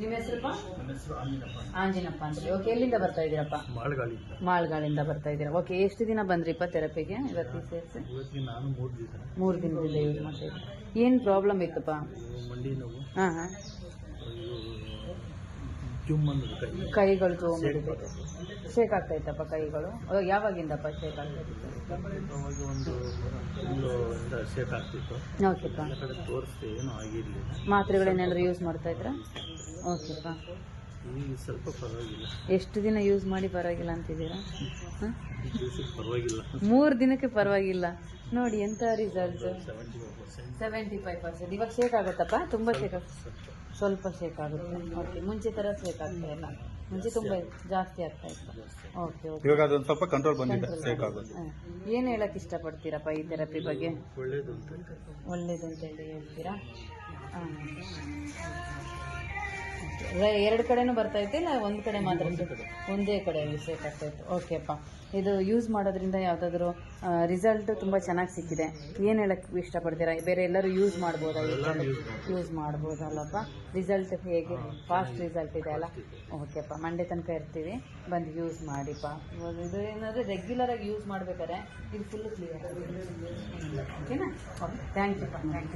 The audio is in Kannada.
ನಿಮ್ಮ ಹೆಸರಪ್ಪ? ಆಂಜಿನಪ್ಪ. ಆಂಜಿನಪ್ಪ ಓಕೆ ಎಲ್ಲಿಂದ ಬರ್ತಾ ಇದ್ದೀರಪ್ಪ ಮಾಳ್ಗಾಳಿ ಮಾಳ್ಗಾಳಿಂದ ಬರ್ತಾ ಇದ್ದೀರಾ. ಓಕೆ ಎಷ್ಟು ದಿನ ಬಂದ್ರಿಪ್ಪ ಥೆರಪಿಗೆ? ಇವತ್ತು ಸೇರಿಸಿ? ಮೂರು ದಿನದಿಂದ ಯೂಸ್ ಮಾಡ್ತಾ ಇದ್ದೀರಾ. ಏನು ಪ್ರಾಬ್ಲಮ್ ಇತ್ತಪ್ಪ? ಹಾಂ ಹಾಂ. ಕೈಗಳು ತೊಗೊಂಡಿದ್ದು ಶೇಕ್ ಆಗ್ತಾ ಇತ್ತಪ್ಪ ಕೈಗಳು? ಯಾವಾಗಿಂದಪ್ಪ ಶೇಕ್ ಆಗ್ತಾ ಇತ್ತು? ಶೇಕ್ ಆಗ್ತಿತ್ತು. ಓಕೆಪ್ಪ ಎಲ್ಲ ಕಡೆ ತೋರಿಸ್ದೆ ಏನೂ ಆಗಿರಲಿಲ್ಲ. ಮಾತ್ರೆಗಳನ್ನೆಲ್ಲರೂ ಯೂಸ್ ಮಾಡ್ತಾ ಇದ್ರಾ? ಓಕೆಪ್ಪ ಈಗ ಸ್ವಲ್ಪ ಪರವಾಗಿಲ್ಲ. ಎಷ್ಟು ದಿನ ಯೂಸ್ ಮಾಡಿ ಪರವಾಗಿಲ್ಲ ಅಂತಿದ್ದೀರಾ? ಹಾಂ? ಈ ದಿವಸಕ್ಕೆ ಪರವಾಗಿಲ್ಲ. ಮೂರು ದಿನಕ್ಕೆ ಪರವಾಗಿಲ್ಲ. ನೋಡಿ ಎಂತ ರಿಸಲ್ಟ್ ಸೆವೆಂಟಿ ಫೈವ್ ಪರ್ಸೆಂಟ್ ಇವಾಗ ಶೇಕ್ ಆಗುತ್ತಪ್ಪ? ತುಂಬ ಶೇಕ್ ಸ್ವಲ್ಪ ಶೇಕ್ ಆಗುತ್ತೆ. ಓಕೆ ಮುಂಚೆ ಥರ ಶೇಕ್ ಆಗ್ತಾ ಇಲ್ಲ. ಮುಂಚೆ ತುಂಬ ಜಾಸ್ತಿ ಆಗ್ತಾ ಇತ್ತು. ಓಕೆ ಓಕೆ ಇವಾಗ ಅದೊಂದು ಸ್ವಲ್ಪ ಕಂಟ್ರೋಲ್ ಬಂದಿದೆ. ಶೇಕ್ ಆಗೋದು. ಏನು ಹೇಳಕ್ಕೆ ಇಷ್ಟಪಡ್ತೀರಪ್ಪ ಈ ಥೆರಪಿ ಬಗ್ಗೆ? ಒಳ್ಳೇದು ಅಂತ ಒಳ್ಳೇದು ಅಂತ ಹೇಳಿ ಹೇಳ್ತೀರಾ? ಹಾಂ. ಎರಡು ಕಡೆನೂ ಬರ್ತಾ ಇತ್ತು ಇಲ್ಲ ಒಂದು ಕಡೆ ಮಾತ್ರ? ಒಂದೇ ಕಡೆ. ಸೇಟ್ ಆಗ್ತಾ ಇತ್ತು. ಓಕೆಪ್ಪ ಇದು ಯೂಸ್ ಮಾಡೋದ್ರಿಂದ ಯಾವುದಾದ್ರೂ ರಿಸಲ್ಟ್ ತುಂಬ ಚೆನ್ನಾಗಿ ಸಿಕ್ಕಿದೆ. ಏನು ಹೇಳಕ್ಕೆ ಇಷ್ಟಪಡ್ತೀರಾ? ಬೇರೆ ಎಲ್ಲರೂ ಯೂಸ್ ಮಾಡ್ಬೋದಾ ಯೂಸ್ ಮಾಡ್ಬೋದಲ್ಲಪ್ಪ. ರಿಸಲ್ಟ್ ಹೇಗೆ? ಫಾಸ್ಟ್ ರಿಸಲ್ಟ್ ಇದೆ ಅಲ್ಲ? ಓಕೆಪ್ಪ ಮಂಡೆ ತನಕ ಇರ್ತೀವಿ. ಬಂದು ಯೂಸ್ ಮಾಡಿಪ್ಪ. ಇದು ಏನಾದರೂ ರೆಗ್ಯುಲರಾಗಿ ಯೂಸ್ ಮಾಡ್ಬೇಕಾದ್ರೆ ಇದು ಫುಲ್ ಕ್ಲಿಯರ್ ಓಕೆನಾ okay thank you thank you